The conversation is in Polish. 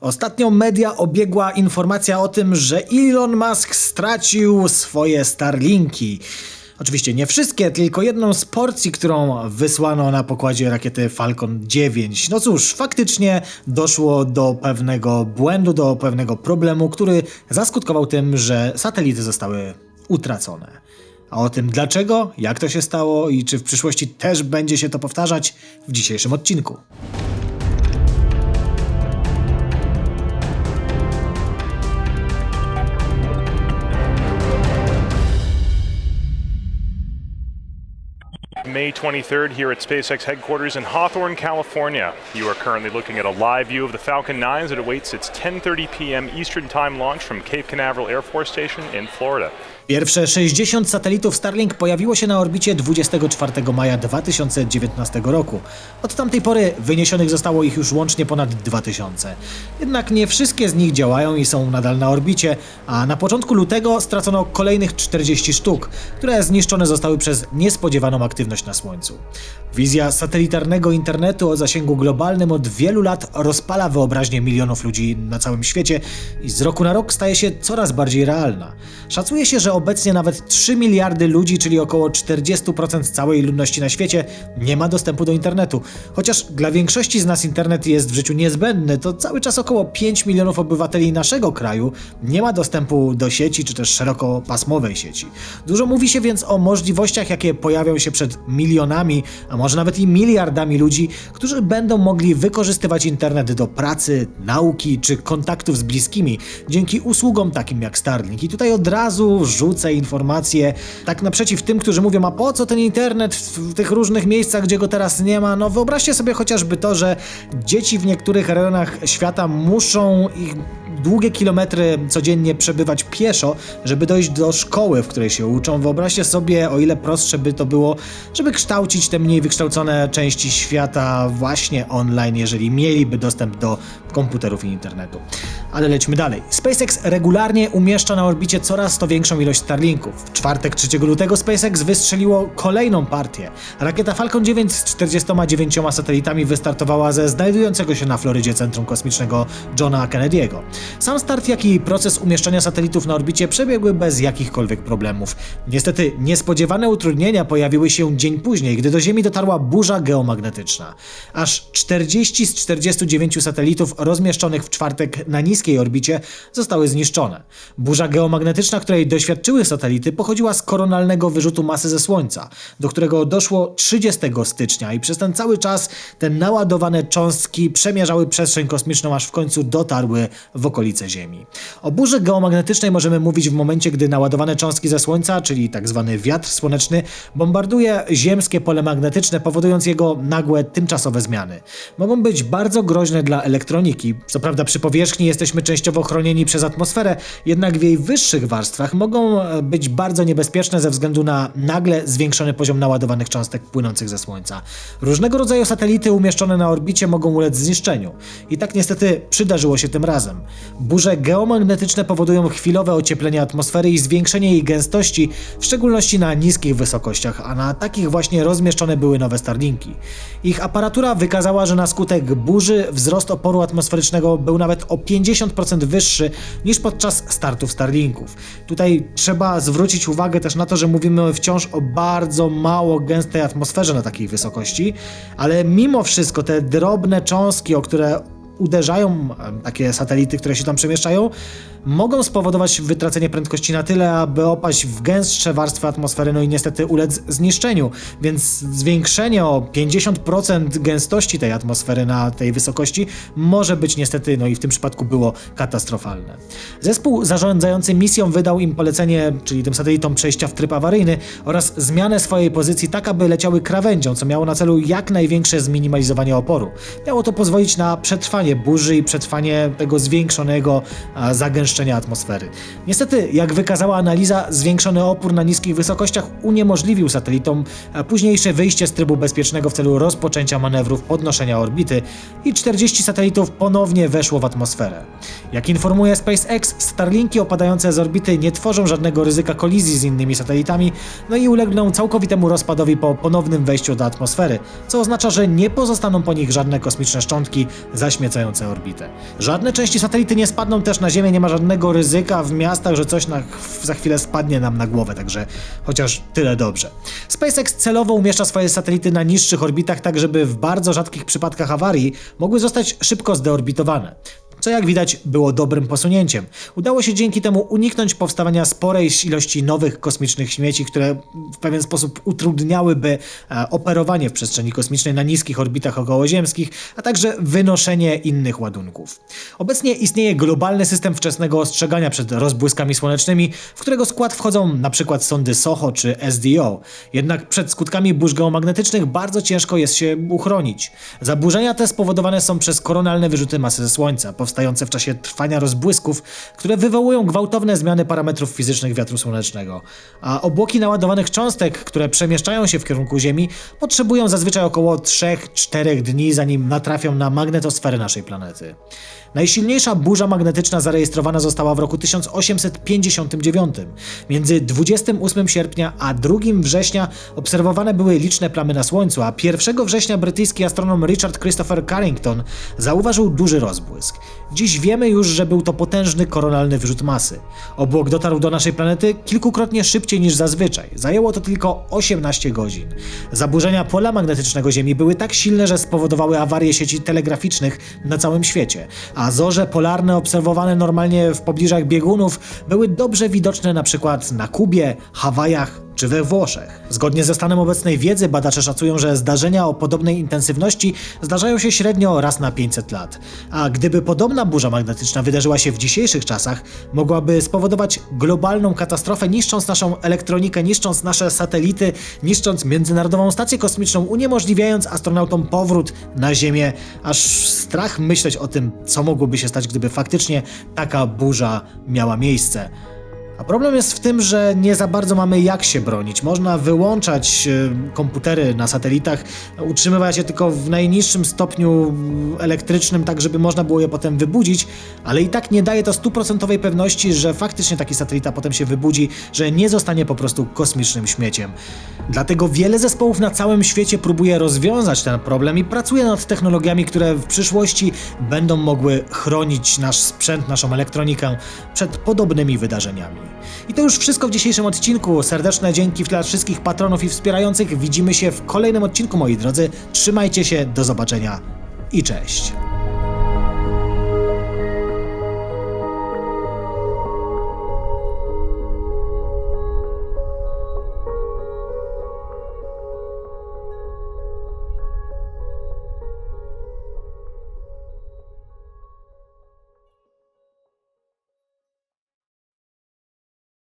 Ostatnio media obiegła informacja o tym, że Elon Musk stracił swoje Starlinki. Oczywiście nie wszystkie, tylko jedną z porcji, którą wysłano na pokładzie rakiety Falcon 9. No cóż, faktycznie doszło do pewnego błędu, do pewnego problemu, który zaskutkował tym, że satelity zostały utracone. A o tym dlaczego, jak to się stało i czy w przyszłości też będzie się to powtarzać w dzisiejszym odcinku. May 23rd here at SpaceX headquarters in Hawthorne, California. You are currently looking at a live view of the Falcon 9 as it awaits its 10:30 p.m. Eastern Time launch from Cape Canaveral Air Force Station in Florida. Pierwsze 60 satelitów Starlink pojawiło się na orbicie 24 maja 2019 roku. Od tamtej pory wyniesionych zostało ich już łącznie ponad 2000. Jednak nie wszystkie z nich działają i są nadal na orbicie, a na początku lutego stracono kolejnych 40 sztuk, które zniszczone zostały przez niespodziewaną aktywność na Słońcu. Wizja satelitarnego internetu o zasięgu globalnym od wielu lat rozpala wyobraźnię milionów ludzi na całym świecie i z roku na rok staje się coraz bardziej realna. Szacuje się, że obecnie nawet 3 miliardy ludzi, czyli około 40% całej ludności na świecie, nie ma dostępu do internetu. Chociaż dla większości z nas internet jest w życiu niezbędny, to cały czas około 5 milionów obywateli naszego kraju nie ma dostępu do sieci czy też szerokopasmowej sieci. Dużo mówi się więc o możliwościach, jakie pojawią się przed milionami, a może nawet i miliardami ludzi, którzy będą mogli wykorzystywać internet do pracy, nauki czy kontaktów z bliskimi dzięki usługom takim jak Starlink. I tutaj od razu rzucę informacje tak naprzeciw tym, którzy mówią, a po co ten internet w, tych różnych miejscach, gdzie go teraz nie ma? No wyobraźcie sobie chociażby to, że dzieci w niektórych rejonach świata muszą ich długie kilometry codziennie przebywać pieszo, żeby dojść do szkoły, w której się uczą. Wyobraźcie sobie, o ile prostsze by to było, żeby kształcić te mniej wykształcone części świata właśnie online, jeżeli mieliby dostęp do komputerów i internetu. Ale lećmy dalej. SpaceX regularnie umieszcza na orbicie coraz to większą ilość Starlinków. W czwartek 3 lutego SpaceX wystrzeliło kolejną partię. Rakieta Falcon 9 z 49 satelitami wystartowała ze znajdującego się na Florydzie Centrum Kosmicznego Johna Kennedy'ego. Sam start, jak i proces umieszczania satelitów na orbicie przebiegły bez jakichkolwiek problemów. Niestety niespodziewane utrudnienia pojawiły się dzień później, gdy do Ziemi dotarła burza geomagnetyczna. Aż 40 z 49 satelitów rozmieszczonych w czwartek na niskiej orbicie zostały zniszczone. Burza geomagnetyczna, której doświadczyły satelity, pochodziła z koronalnego wyrzutu masy ze Słońca, do którego doszło 30 stycznia i przez ten cały czas te naładowane cząstki przemierzały przestrzeń kosmiczną, aż w końcu dotarły w okolice Ziemi. O burzy geomagnetycznej możemy mówić w momencie, gdy naładowane cząstki ze Słońca, czyli tak zwany wiatr słoneczny, bombarduje ziemskie pole magnetyczne, powodując jego nagłe, tymczasowe zmiany. Mogą być bardzo groźne dla elektroniki. Co prawda przy powierzchni jesteśmy częściowo chronieni przez atmosferę, jednak w jej wyższych warstwach mogą e, być bardzo niebezpieczne ze względu na nagle zwiększony poziom naładowanych cząstek płynących ze Słońca. Różnego rodzaju satelity umieszczone na orbicie mogą ulec zniszczeniu. I tak niestety przydarzyło się tym razem. Burze geomagnetyczne powodują chwilowe ocieplenie atmosfery i zwiększenie jej gęstości, w szczególności na niskich wysokościach, a na takich właśnie rozmieszczone były nowe Starlinki. Ich aparatura wykazała, że na skutek burzy wzrost oporu atmosferycznego był nawet o 50% wyższy niż podczas startów Starlinków. Tutaj trzeba zwrócić uwagę też na to, że mówimy wciąż o bardzo mało gęstej atmosferze na takiej wysokości, ale mimo wszystko te drobne cząstki, o które uderzają takie satelity, które się tam przemieszczają, mogą spowodować wytracenie prędkości na tyle, aby opaść w gęstsze warstwy atmosfery, no i niestety ulec zniszczeniu. Więc zwiększenie o 50% gęstości tej atmosfery na tej wysokości może być niestety, no i w tym przypadku było katastrofalne. Zespół zarządzający misją wydał im polecenie, czyli tym satelitom przejścia w tryb awaryjny oraz zmianę swojej pozycji tak, aby leciały krawędzią, co miało na celu jak największe zminimalizowanie oporu. Miało to pozwolić na przetrwanie burzy i przetrwanie tego zwiększonego a, atmosfery. Niestety, jak wykazała analiza, zwiększony opór na niskich wysokościach uniemożliwił satelitom późniejsze wyjście z trybu bezpiecznego w celu rozpoczęcia manewrów podnoszenia orbity i 40 satelitów ponownie weszło w atmosferę. Jak informuje SpaceX, Starlinki opadające z orbity nie tworzą żadnego ryzyka kolizji z innymi satelitami, no i ulegną całkowitemu rozpadowi po ponownym wejściu do atmosfery, co oznacza, że nie pozostaną po nich żadne kosmiczne szczątki zaśmiecone podświecające orbitę. Żadne części satelity nie spadną też na Ziemię, nie ma żadnego ryzyka w miastach, że coś na, za chwilę spadnie nam na głowę, także chociaż tyle dobrze. SpaceX celowo umieszcza swoje satelity na niższych orbitach, tak żeby w bardzo rzadkich przypadkach awarii mogły zostać szybko zdeorbitowane co jak widać było dobrym posunięciem. Udało się dzięki temu uniknąć powstawania sporej ilości nowych kosmicznych śmieci, które w pewien sposób utrudniałyby e, operowanie w przestrzeni kosmicznej na niskich orbitach okołoziemskich, a także wynoszenie innych ładunków. Obecnie istnieje globalny system wczesnego ostrzegania przed rozbłyskami słonecznymi, w którego skład wchodzą np. sondy SOHO czy SDO. Jednak przed skutkami burz geomagnetycznych bardzo ciężko jest się uchronić. Zaburzenia te spowodowane są przez koronalne wyrzuty masy ze Słońca, powstające w czasie trwania rozbłysków, które wywołują gwałtowne zmiany parametrów fizycznych wiatru słonecznego. A obłoki naładowanych cząstek, które przemieszczają się w kierunku Ziemi, potrzebują zazwyczaj około 3-4 dni, zanim natrafią na magnetosferę naszej planety. Najsilniejsza burza magnetyczna zarejestrowana została w roku 1859. Między 28 sierpnia a 2 września obserwowane były liczne plamy na Słońcu, a 1 września brytyjski astronom Richard Christopher Carrington zauważył duży rozbłysk. Dziś wiemy już, że był to potężny koronalny wyrzut masy. Obłok dotarł do naszej planety kilkukrotnie szybciej niż zazwyczaj. Zajęło to tylko 18 godzin. Zaburzenia pola magnetycznego Ziemi były tak silne, że spowodowały awarię sieci telegraficznych na całym świecie, a zorze polarne obserwowane normalnie w pobliżach biegunów były dobrze widoczne na przykład na Kubie, Hawajach czy we Włoszech. Zgodnie ze stanem obecnej wiedzy badacze szacują, że zdarzenia o podobnej intensywności zdarzają się średnio raz na 500 lat. A gdyby podobna burza magnetyczna wydarzyła się w dzisiejszych czasach, mogłaby spowodować globalną katastrofę, niszcząc naszą elektronikę, niszcząc nasze satelity, niszcząc Międzynarodową Stację Kosmiczną, uniemożliwiając astronautom powrót na Ziemię. Aż strach myśleć o tym, co mogłoby się stać, gdyby faktycznie taka burza miała miejsce. A problem jest w tym, że nie za bardzo mamy jak się bronić. Można wyłączać e, komputery na satelitach, utrzymywać je tylko w najniższym stopniu mm, elektrycznym, tak żeby można było je potem wybudzić, ale i tak nie daje to stuprocentowej pewności, że faktycznie taki satelita potem się wybudzi, że nie zostanie po prostu kosmicznym śmieciem. Dlatego wiele zespołów na całym świecie próbuje rozwiązać ten problem i pracuje nad technologiami, które w przyszłości będą mogły chronić nasz sprzęt, naszą elektronikę przed podobnymi wydarzeniami. I to już wszystko w dzisiejszym odcinku. Serdeczne dzięki dla wszystkich patronów i wspierających. Widzimy się w kolejnym odcinku, moi drodzy. Trzymajcie się, do zobaczenia i cześć.